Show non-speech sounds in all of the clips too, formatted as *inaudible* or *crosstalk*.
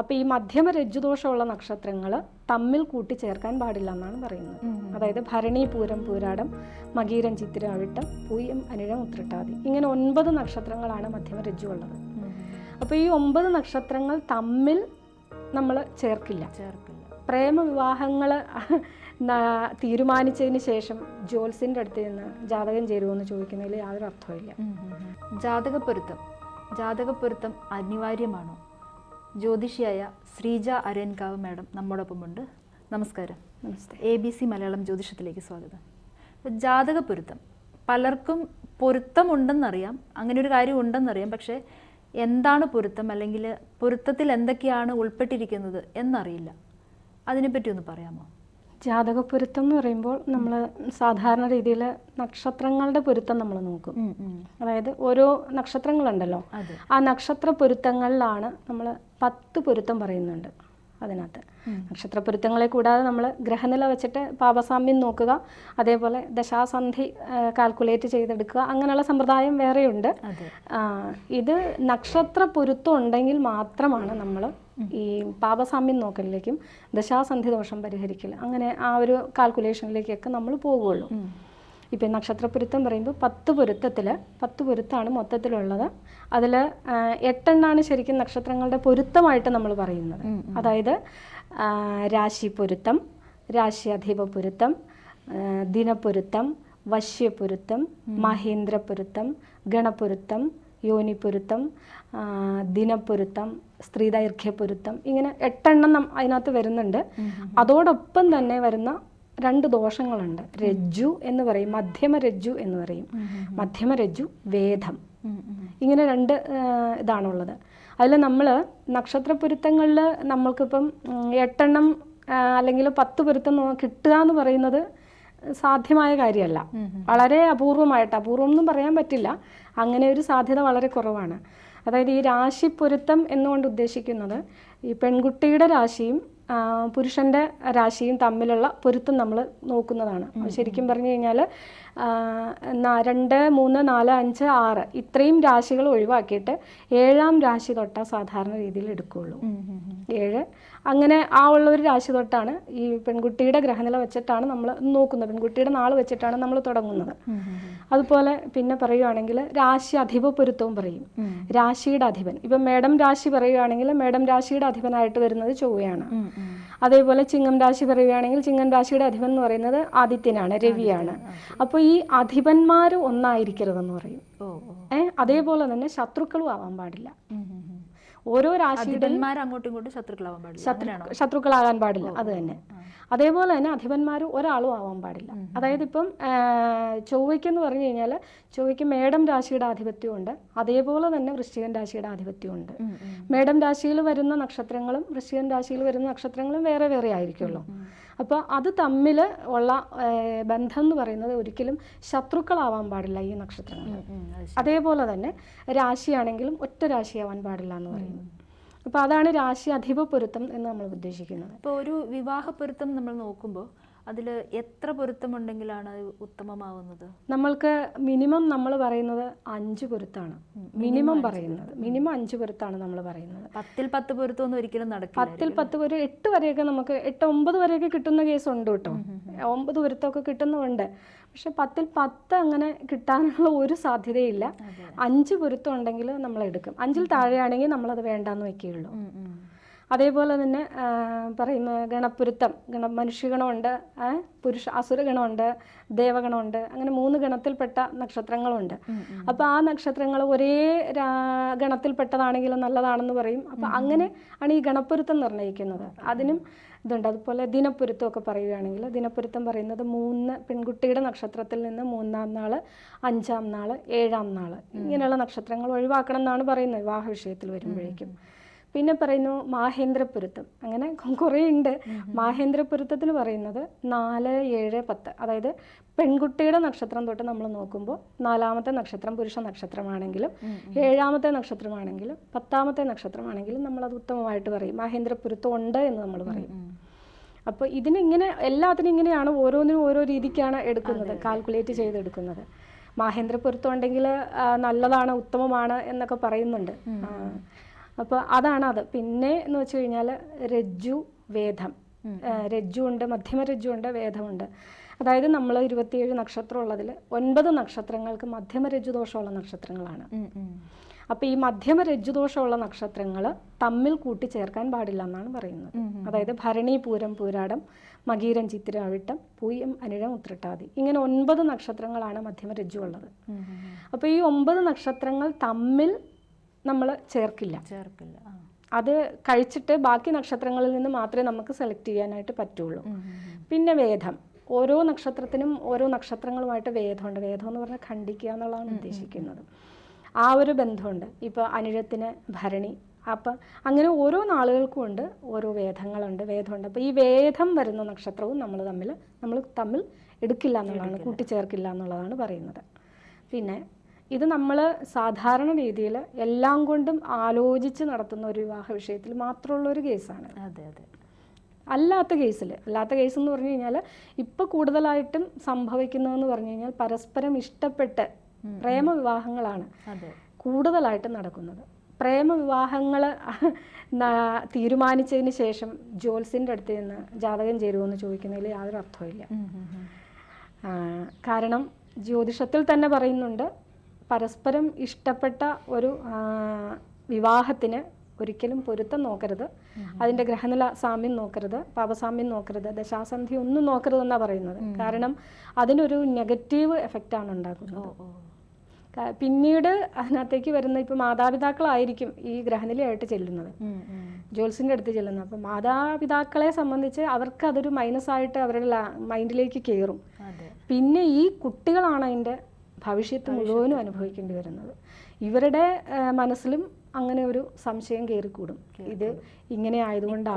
അപ്പൊ ഈ മധ്യമ രജ്ജുദോഷമുള്ള നക്ഷത്രങ്ങൾ തമ്മിൽ കൂട്ടിച്ചേർക്കാൻ പാടില്ല എന്നാണ് പറയുന്നത്. അതായത് ഭരണി പൂരം പൂരാടം മകീരം ചിത്തിര അവിട്ടം പൂയം അനിഴം ഉത്രട്ടാതി. ഇങ്ങനെ ഒൻപത് നക്ഷത്രങ്ങളാണ് മധ്യമ രജ്ജു ഉള്ളത്. അപ്പോൾ ഈ ഒമ്പത് നക്ഷത്രങ്ങൾ തമ്മിൽ നമ്മൾ ചേർക്കില്ല. ചേർക്കില്ല. പ്രേമ വിവാഹങ്ങൾ തീരുമാനിച്ചതിന് ശേഷം ജോൽസിന്റെ അടുത്ത് നിന്ന് ജാതകം ചേരുമെന്ന് ചോദിക്കുന്നതിൽ യാതൊരു അർത്ഥമില്ല ജാതകപ്പൊരുത്തം. ജാതകപ്പൊരുത്തം അനിവാര്യമാണോ? ജ്യോതിഷിയായ ശ്രീജ അരയൻകാവ് മാഡം നമ്മോടൊപ്പമുണ്ട്. നമസ്കാരം. നമസ്തേ എ ബി സി മലയാളം ജ്യോതിഷത്തിലേക്ക് സ്വാഗതം. ജാതക പൊരുത്തം. പലർക്കും പൊരുത്തമുണ്ടെന്നറിയാം. അങ്ങനെ ഒരു കാര്യം ഉണ്ടെന്നറിയാം. പക്ഷേ എന്താണ് പൊരുത്തം? അല്ലെങ്കിൽ പൊരുത്തത്തിൽ എന്തൊക്കെയാണ് ഉൾപ്പെട്ടിരിക്കുന്നത് എന്നറിയില്ല. അതിനെപ്പറ്റി ഒന്ന് പറയാമോ? ജാതകപ്പൊരുത്തം എന്ന് പറയുമ്പോൾ നമ്മൾ സാധാരണ രീതിയിൽ നക്ഷത്രങ്ങളുടെ പൊരുത്തം നമ്മൾ നോക്കും. അതായത് ഓരോ നക്ഷത്രങ്ങളുണ്ടല്ലോ. ആ നക്ഷത്ര പൊരുത്തങ്ങളിലാണ് നമ്മൾ പത്ത് പൊരുത്തം പറയുന്നുണ്ട്. അതിനകത്ത്. നക്ഷത്ര പൊരുത്തങ്ങളെ കൂടാതെ നമ്മൾ ഗ്രഹനില വെച്ചിട്ട് പാപസാമ്യം നോക്കുക അതേപോലെ ദശാസന്ധി കാൽക്കുലേറ്റ് ചെയ്തെടുക്കുക അങ്ങനെയുള്ള സമ്പ്രദായം വേറെയുണ്ട്. ഇത് നക്ഷത്ര പൊരുത്തം ഉണ്ടെങ്കിൽ മാത്രമാണ് നമ്മൾ ഈ പാപസാമ്യം നോക്കലിലേക്കും ദശാസന്ധി ദോഷം പരിഹരിക്കൽ അങ്ങനെ ആ ഒരു കാൽക്കുലേഷനിലേക്കൊക്കെ നമ്മൾ പോകുള്ളൂ ഇപ്പം നക്ഷത്രപ്പൊരുത്തം പറയുമ്പോൾ പത്ത് പൊരുത്തത്തിൽ പത്ത് പൊരുത്താണ് മൊത്തത്തിലുള്ളത്. അതിൽ എട്ടെണ്ണാണ് ശരിക്കും നക്ഷത്രങ്ങളുടെ പൊരുത്തമായിട്ട് നമ്മൾ പറയുന്നത്. അതായത് രാശി പൊരുത്തം രാശി അധിപ പൊരുത്തം ദിനപ്പൊരുത്തം വശ്യപ്പൊരുത്തം മഹേന്ദ്രപ്പൊരുത്തം ഗണപ്പൊരുത്തം യോനിപ്പൊരുത്തം ദിനപ്പൊരുത്തം സ്ത്രീദൈർഘ്യപ്പൊരുത്തം ഇങ്ങനെ എട്ടെണ്ണം അതിനകത്ത് വരുന്നുണ്ട്. അതോടൊപ്പം തന്നെ വരുന്ന രണ്ട് ദോഷങ്ങളുണ്ട്. രജ്ജു എന്ന് പറയും മധ്യമ രജ്ജു എന്ന് പറയും. മധ്യമ രജ്ജു വേദം. ഇങ്ങനെ രണ്ട് ഇതാണുള്ളത്. അതിൽ നമ്മൾ നക്ഷത്ര പൊരുത്തങ്ങളിൽ നമ്മൾക്കിപ്പം എട്ടെണ്ണം അല്ലെങ്കിൽ പത്ത് പൊരുത്തം കിട്ടുക എന്ന് പറയുന്നത് സാധ്യമായ കാര്യമല്ല. വളരെ അപൂർവമായിട്ട് അപൂർവം എന്നും പറയാൻ പറ്റില്ല. അങ്ങനെ ഒരു സാധ്യത വളരെ കുറവാണ്. അതായത് ഈ രാശി പൊരുത്തം എന്നുകൊണ്ട് ഉദ്ദേശിക്കുന്നത് ഈ പെൺകുട്ടിയുടെ രാശിയും പുരുഷന്റെ രാശിയും തമ്മിലുള്ള പൊരുത്തം നമ്മൾ നോക്കുന്നതാണ്. ശരിക്കും പറഞ്ഞു കഴിഞ്ഞാൽ രണ്ട് മൂന്ന് നാല് അഞ്ച് ആറ് ഇത്രയും രാശികൾ ഒഴിവാക്കിയിട്ട് ഏഴാം രാശി തൊട്ടാ സാധാരണ രീതിയിൽ എടുക്കുകയുള്ളൂ ഏഴ് അങ്ങനെ ആ ഉള്ള ഒരു രാശി തൊട്ടാണ് ഈ പെൺകുട്ടിയുടെ ഗ്രഹനില വെച്ചിട്ടാണ് നമ്മൾ നോക്കുന്നത്. പെൺകുട്ടിയുടെ നാൾ വെച്ചിട്ടാണ് നമ്മൾ തുടങ്ങുന്നത്. അതുപോലെ പിന്നെ പറയുകയാണെങ്കിൽ രാശി അധിപ പൊരുത്തവും പറയും. രാശിയുടെ അധിപൻ. ഇപ്പം മേഡം രാശി പറയുകയാണെങ്കിൽ മേഡം രാശിയുടെ അധിപനായിട്ട് വരുന്നത് ചൊവ്വയാണ്. അതേപോലെ ചിങ്ങം രാശി പറയുകയാണെങ്കിൽ ചിങ്ങം രാശിയുടെ അധിപൻ എന്ന് പറയുന്നത് ആദിത്യനാണ് രവിയാണ്. അപ്പോൾ ഈ അധിപന്മാർ ഒന്നായിരിക്കരുതെന്ന് പറയും. ഓ അതേപോലെ തന്നെ ശത്രുക്കളും ആവാൻ പാടില്ല. ഓരോ രാശിയുടെ അങ്ങോട്ടും ഇങ്ങോട്ടും ശത്രുക്കളാവാൻ പാടില്ല. ശത്രുക്കളാകാൻ പാടില്ല. അത് തന്നെ. അതേപോലെ തന്നെ അധിപന്മാർ ഒരാളും ആവാൻ പാടില്ല. അതായത് ഇപ്പം ചൊവ്വയ്ക്ക് ചൊവ്വയ്ക്കെന്ന് പറഞ്ഞു കഴിഞ്ഞാൽ ചൊവ്വയ്ക്ക് മേടം രാശിയുടെ ആധിപത്യമുണ്ട്. അതേപോലെ തന്നെ വൃശ്ചികൻ രാശിയുടെ ആധിപത്യമുണ്ട്. മേടം രാശിയിൽ വരുന്ന നക്ഷത്രങ്ങളും വൃശ്ചികൻ രാശിയിൽ വരുന്ന നക്ഷത്രങ്ങളും വേറെ വേറെ ആയിരിക്കുമല്ലോ. അപ്പോൾ അത് തമ്മിൽ ഉള്ള ബന്ധം എന്ന് പറയുന്നത് ഒരിക്കലും ശത്രുക്കളാവാൻ പാടില്ല ഈ നക്ഷത്രങ്ങൾ അതേപോലെ തന്നെ രാശിയാണെങ്കിലും ഒറ്റ രാശിയാവാൻ പാടില്ല എന്ന് പറയുന്നു. അപ്പോൾ അതാണ് രാശി അധിപ പൊരുത്തം എന്ന് നമ്മൾ ഉദ്ദേശിക്കുന്നത്. ഇപ്പൊ ഒരു വിവാഹ പൊരുത്തം നമ്മൾ നോക്കുമ്പോൾ അതിൽ എത്ര പൊരുത്തമുണ്ടെങ്കിലാണ് ഉത്തമമാവുന്നത്? നമ്മൾക്ക് മിനിമം നമ്മൾ പറയുന്നത് അഞ്ച് പൊരുത്താണ്. മിനിമം പറയുന്നത്. മിനിമം അഞ്ച് പൊരുത്താണ് നമ്മൾ പറയുന്നത്. പത്തിൽ പത്ത് പൊരുത്തമൊന്നും ഒരിക്കലും നടക്കും പത്തിൽ പത്ത് പൊരു എട്ട് വരെയൊക്കെ നമുക്ക് എട്ട് ഒമ്പത് വരെയൊക്കെ കിട്ടുന്ന കേസ് ഉണ്ട് കേട്ടോ ഒമ്പത് പൊരുത്തമൊക്കെ കിട്ടുന്നുണ്ട്. പക്ഷെ പത്തിൽ പത്ത് അങ്ങനെ കിട്ടാനുള്ള ഒരു സാധ്യതയില്ല. അഞ്ച് പൊരുത്തം ഉണ്ടെങ്കിൽ നമ്മൾ എടുക്കും. അഞ്ചിൽ താഴെയാണെങ്കിൽ നമ്മളത് വേണ്ടാന്ന് വെക്കുകയുള്ളൂ. അതേപോലെ തന്നെ പറയുന്ന ഗണപുരുത്തം ഗണ മനുഷ്യഗണമുണ്ട് പുരുഷ അസുരഗണമുണ്ട് ദേവഗണമുണ്ട് അങ്ങനെ മൂന്ന് ഗണത്തിൽപ്പെട്ട നക്ഷത്രങ്ങളുണ്ട്. അപ്പോൾ ആ നക്ഷത്രങ്ങൾ ഒരേ ഗണത്തിൽപ്പെട്ടതാണെങ്കിലും നല്ലതാണെന്ന് പറയും. അപ്പോൾ അങ്ങനെ ആണ് ഈ ഗണപുരുത്തം നിർണയിക്കുന്നത് അതിനും ഇതുണ്ട്. അതുപോലെ ദിനപ്പുരുത്തം ഒക്കെ പറയുകയാണെങ്കിൽ ദിനപ്പൊരുത്തം പറയുന്നത് മൂന്ന് പെൺകുട്ടിയുടെ നക്ഷത്രത്തിൽ നിന്ന് മൂന്നാം നാൾ അഞ്ചാം നാൾ ഏഴാം നാൾ ഇങ്ങനെയുള്ള നക്ഷത്രങ്ങൾ ഒഴിവാക്കണം എന്നാണ് പറയുന്നത് വിവാഹ വിഷയത്തിൽ വരുമ്പോഴേക്കും. പിന്നെ പറയുന്നു മാഹേന്ദ്രപുരുത്തം. അങ്ങനെ കുറേ ഉണ്ട് മാഹേന്ദ്രപുരുത്തത്തിന് പറയുന്നത് നാല് ഏഴ് പത്ത്. അതായത് പെൺകുട്ടിയുടെ നക്ഷത്രം തൊട്ട് നമ്മൾ നോക്കുമ്പോൾ നാലാമത്തെ നക്ഷത്രം പുരുഷ നക്ഷത്രമാണെങ്കിലും ഏഴാമത്തെ നക്ഷത്രമാണെങ്കിലും പത്താമത്തെ നക്ഷത്രമാണെങ്കിലും നമ്മളത് ഉത്തമമായിട്ട് പറയും. മാഹേന്ദ്രപുരുത്തം ഉണ്ട് എന്ന് നമ്മൾ പറയും. അപ്പോൾ ഇതിനിങ്ങനെ എല്ലാത്തിനും ഇങ്ങനെയാണ് ഓരോന്നിനും ഓരോ രീതിക്കാണ് എടുക്കുന്നത് കാൽക്കുലേറ്റ് ചെയ്തെടുക്കുന്നത്. മാഹേന്ദ്ര പൊരുത്തം ഉണ്ടെങ്കിൽ നല്ലതാണ് ഉത്തമമാണ് എന്നൊക്കെ പറയുന്നുണ്ട്. ആ. അപ്പോൾ അതാണ് അത് പിന്നെ എന്ന് വെച്ച് കഴിഞ്ഞാൽ രജ്ജു വേദം. ഏഹ് രജ്ജു ഉണ്ട് മധ്യമ രജ്ജു ഉണ്ട് വേദമുണ്ട്. അതായത് നമ്മൾ ഇരുപത്തിയേഴ് നക്ഷത്രം ഉള്ളതിൽ ഒൻപത് നക്ഷത്രങ്ങൾക്ക് മധ്യമ രജ്ജു ദോഷമുള്ള നക്ഷത്രങ്ങളാണ്. അപ്പോൾ ഈ മധ്യമ രജ്ജുദോഷമുള്ള നക്ഷത്രങ്ങൾ തമ്മിൽ കൂട്ടിച്ചേർക്കാൻ പാടില്ല എന്നാണ് പറയുന്നത്. അതായത് ഭരണി പൂരം പൂരാടം മകീരം ചിത്തിര അവിട്ടം പൂയം അനിഴം ഉത്രട്ടാതി. ഇങ്ങനെ ഒൻപത് നക്ഷത്രങ്ങളാണ് മധ്യമ രജ്ജു ഉള്ളത്. അപ്പോൾ ഈ ഒമ്പത് നക്ഷത്രങ്ങൾ തമ്മിൽ നമ്മൾ ചേർക്കില്ല. ചേർക്കില്ല. അത് കഴിച്ചിട്ട് ബാക്കി നക്ഷത്രങ്ങളിൽ നിന്ന് മാത്രമേ നമുക്ക് സെലക്ട് ചെയ്യാനായിട്ട് പറ്റുള്ളൂ. പിന്നെ വേദം. ഓരോ നക്ഷത്രത്തിനും ഓരോ നക്ഷത്രങ്ങളുമായിട്ട് വേദമുണ്ട്. വേദം എന്ന് പറഞ്ഞാൽ ഖണ്ഡിക്കുക എന്നുള്ളതാണ് ഉദ്ദേശിക്കുന്നത്. ആ ഒരു ബന്ധമുണ്ട്. ഇപ്പോൾ അനിഴത്തിന് ഭരണി. അപ്പം അങ്ങനെ ഓരോ നാളുകൾക്കും ഉണ്ട് ഓരോ വേദങ്ങളുണ്ട് വേദമുണ്ട്. അപ്പോൾ ഈ വേദം വരുന്ന നക്ഷത്രവും നമ്മൾ തമ്മിൽ നമ്മൾ തമ്മിൽ എടുക്കില്ല എന്നുള്ളതാണ് കൂട്ടിച്ചേർക്കില്ല എന്നുള്ളതാണ് പറയുന്നത്. പിന്നെ ഇത് നമ്മൾ സാധാരണ രീതിയിൽ എല്ലാം കൊണ്ടും ആലോചിച്ച് നടത്തുന്ന ഒരു വിവാഹ വിഷയത്തിൽ മാത്രമുള്ള ഒരു കേസാണ്. അതെ അതെ. അല്ലാത്ത കേസിൽ അല്ലാത്ത കേസ് എന്ന് പറഞ്ഞു കഴിഞ്ഞാൽ ഇപ്പോൾ കൂടുതലായിട്ടും സംഭവിക്കുന്നതെന്ന് പറഞ്ഞു കഴിഞ്ഞാൽ പരസ്പരം ഇഷ്ടപ്പെട്ട് പ്രേമ വിവാഹങ്ങളാണ് അതെ. കൂടുതലായിട്ട് നടക്കുന്നത്. പ്രേമ വിവാഹങ്ങൾ തീരുമാനിച്ചതിന് ശേഷം ജോൽസിന്റെ അടുത്ത് നിന്ന് ജാതകം ചേരുമെന്ന് ചോദിക്കുന്നതിൽ യാതൊരു അർത്ഥമില്ല കാരണം ജ്യോതിഷത്തിൽ തന്നെ പറയുന്നുണ്ട് പരസ്പരം ഇഷ്ടപ്പെട്ട ഒരു വിവാഹത്തിന് ഒരിക്കലും പൊരുത്തം നോക്കരുത്. അതിന്റെ ഗ്രഹനില സാമ്യം നോക്കരുത് പാപസാമ്യം നോക്കരുത് ദശാസന്ധി ഒന്നും നോക്കരുത് നോക്കരുതെന്നാണ് പറയുന്നത് കാരണം അതിനൊരു നെഗറ്റീവ് എഫക്റ്റാണ് ഉണ്ടാക്കുന്നത് പിന്നീട് അതിനകത്തേക്ക് വരുന്ന ഇപ്പോൾ മാതാപിതാക്കളായിരിക്കും ഈ ഗ്രഹനിലയായിട്ട് ചെല്ലുന്നത്. ഉം. അടുത്ത് ചെല്ലുന്നത്. അപ്പോൾ മാതാപിതാക്കളെ സംബന്ധിച്ച് അവർക്ക് അതൊരു മൈനസ് ആയിട്ട് അവരുടെ മൈൻഡിലേക്ക് കയറും പിന്നെ ഈ കുട്ടികളാണ് അതിന്റെ ഭവിഷ്യത്ത് മുഴുവനും അനുഭവിക്കേണ്ടി വരുന്നത്. ഇവരുടെ മനസ്സിലും അങ്ങനെ ഒരു സംശയം കയറിക്കൂടും. ഇത് ഇങ്ങനെ ആയതുകൊണ്ടാണ്?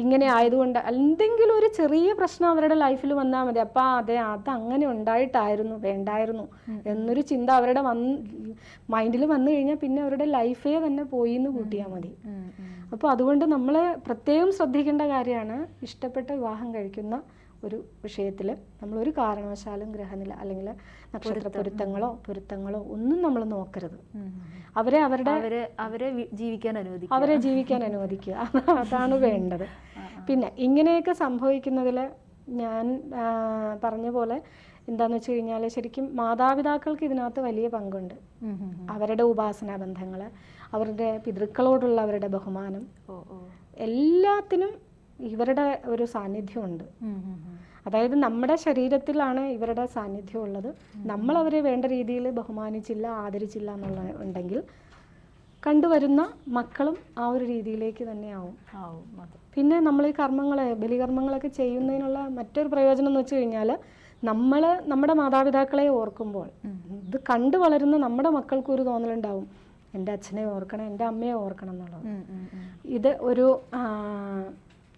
ഇങ്ങനെ ആയതുകൊണ്ട് എന്തെങ്കിലും ഒരു ചെറിയ പ്രശ്നം അവരുടെ ലൈഫിൽ വന്നാൽ മതി. അപ്പൊ അതെ അത് അങ്ങനെ ഉണ്ടായിട്ടായിരുന്നു വേണ്ടായിരുന്നു എന്നൊരു ചിന്ത അവരുടെ വന്ന് മൈൻഡിൽ വന്നു കഴിഞ്ഞാൽ പിന്നെ അവരുടെ ലൈഫേ തന്നെ പോയി എന്ന് കൂട്ടിയാൽ മതി. അപ്പോൾ അതുകൊണ്ട് നമ്മൾ പ്രത്യേകം ശ്രദ്ധിക്കേണ്ട കാര്യമാണ് ഇഷ്ടപ്പെട്ട വിവാഹം കഴിക്കുന്ന ഒരു വിഷയത്തിൽ നമ്മൾ ഒരു കാരണവശാലും ഗ്രഹനില അല്ലെങ്കിൽ നക്ഷത്ര പൊരുത്തങ്ങളോ പൊരുത്തങ്ങളോ ഒന്നും നമ്മൾ നോക്കരുത്. അവരെ അവരുടെ അവരെ അവരെ ജീവിക്കാൻ അനുവദിക്കുക. അവരെ ജീവിക്കാൻ അനുവദിക്കുക. അതാണ് *laughs* വേണ്ടത്. പിന്നെ ഇങ്ങനെയൊക്കെ സംഭവിക്കുന്നതിൽ ഞാൻ പറഞ്ഞ പോലെ എന്താന്ന് വെച്ച് കഴിഞ്ഞാൽ ശരിക്കും മാതാപിതാക്കൾക്ക് ഇതിനകത്ത് വലിയ പങ്കുണ്ട്. അവരുടെ ഉപാസനാ ബന്ധങ്ങൾ അവരുടെ പിതൃക്കളോടുള്ള അവരുടെ ബഹുമാനം. എല്ലാത്തിനും ഇവരുടെ ഒരു സാന്നിധ്യമുണ്ട്. അതായത് നമ്മുടെ ശരീരത്തിലാണ് ഇവരുടെ സാന്നിധ്യം ഉള്ളത് നമ്മൾ അവരെ വേണ്ട രീതിയിൽ ബഹുമാനിച്ചില്ല ആദരിച്ചില്ല എന്നുള്ള ഉണ്ടെങ്കിൽ കണ്ടുവരുന്ന മക്കളും ആ ഒരു രീതിയിലേക്ക് തന്നെ ആവും. പിന്നെ നമ്മൾ ഈ കർമ്മങ്ങളെ ബലികർമ്മങ്ങളൊക്കെ ചെയ്യുന്നതിനുള്ള മറ്റൊരു പ്രയോജനം എന്ന് വെച്ച് കഴിഞ്ഞാൽ നമ്മൾ നമ്മുടെ മാതാപിതാക്കളെ ഓർക്കുമ്പോൾ ഇത് കണ്ടു വളരുന്ന നമ്മുടെ മക്കൾക്കും ഒരു തോന്നലുണ്ടാവും. എന്റെ അച്ഛനെ ഓർക്കണം എന്റെ അമ്മയെ ഓർക്കണം എന്നുള്ളത്. ഇത് ഒരു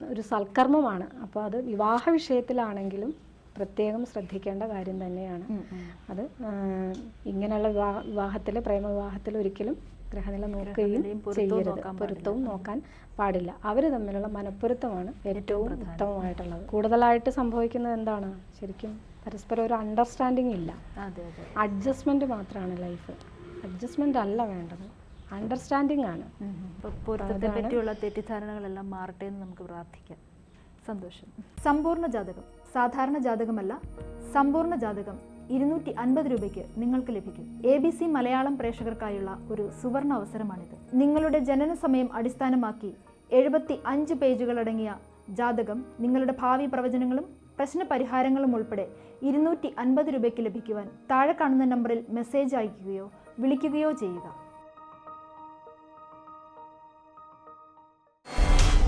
ഒരു സൽക്കർമ്മമാണ്. അപ്പോൾ അത് വിവാഹ വിഷയത്തിലാണെങ്കിലും പ്രത്യേകം ശ്രദ്ധിക്കേണ്ട കാര്യം തന്നെയാണ്. അത് ഇങ്ങനെയുള്ള വിവാഹ വിവാഹത്തിൽ പ്രേമവിവാഹത്തിൽ ഒരിക്കലും ഗ്രഹനില നോക്കുകയും ചെയ്യരുത്. പൊരുത്തവും നോക്കാൻ പാടില്ല. അവർ തമ്മിലുള്ള മനപ്പൊരുത്തമാണ് ഏറ്റവും ഉത്തമമായിട്ടുള്ളത്. കൂടുതലായിട്ട് സംഭവിക്കുന്നത് എന്താണ്? ശരിക്കും പരസ്പരം ഒരു അണ്ടർസ്റ്റാൻഡിങ് ഇല്ല. അഡ്ജസ്റ്റ്മെന്റ് മാത്രമാണ് ലൈഫ് അഡ്ജസ്റ്റ്മെന്റ് അല്ല വേണ്ടത്. അണ്ടർസ്റ്റാൻഡിങ് ആണ്. പൊരുത്തത്തെ പറ്റിയുള്ള തെറ്റിദ്ധാരണകളെല്ലാം മാറട്ടെ എന്ന് നമുക്ക് പ്രാർത്ഥിക്കാം. സന്തോഷം. സമ്പൂർണ ജാതകം. സാധാരണ ജാതകമല്ല സമ്പൂർണ ജാതകം ഇരുന്നൂറ്റി അൻപത് രൂപയ്ക്ക് നിങ്ങൾക്ക് ലഭിക്കും. എ ബി സി മലയാളം പ്രേക്ഷകർക്കായുള്ള ഒരു സുവർണ അവസരമാണിത്. നിങ്ങളുടെ ജനന സമയം അടിസ്ഥാനമാക്കി എഴുപത്തി അഞ്ച് പേജുകളടങ്ങിയ ജാതകം നിങ്ങളുടെ ഭാവി പ്രവചനങ്ങളും പ്രശ്ന പരിഹാരങ്ങളും ഉൾപ്പെടെ ഇരുന്നൂറ്റി അൻപത് രൂപയ്ക്ക് ലഭിക്കുവാൻ താഴെ കാണുന്ന നമ്പറിൽ മെസ്സേജ് അയയ്ക്കുകയോ വിളിക്കുകയോ ചെയ്യുക.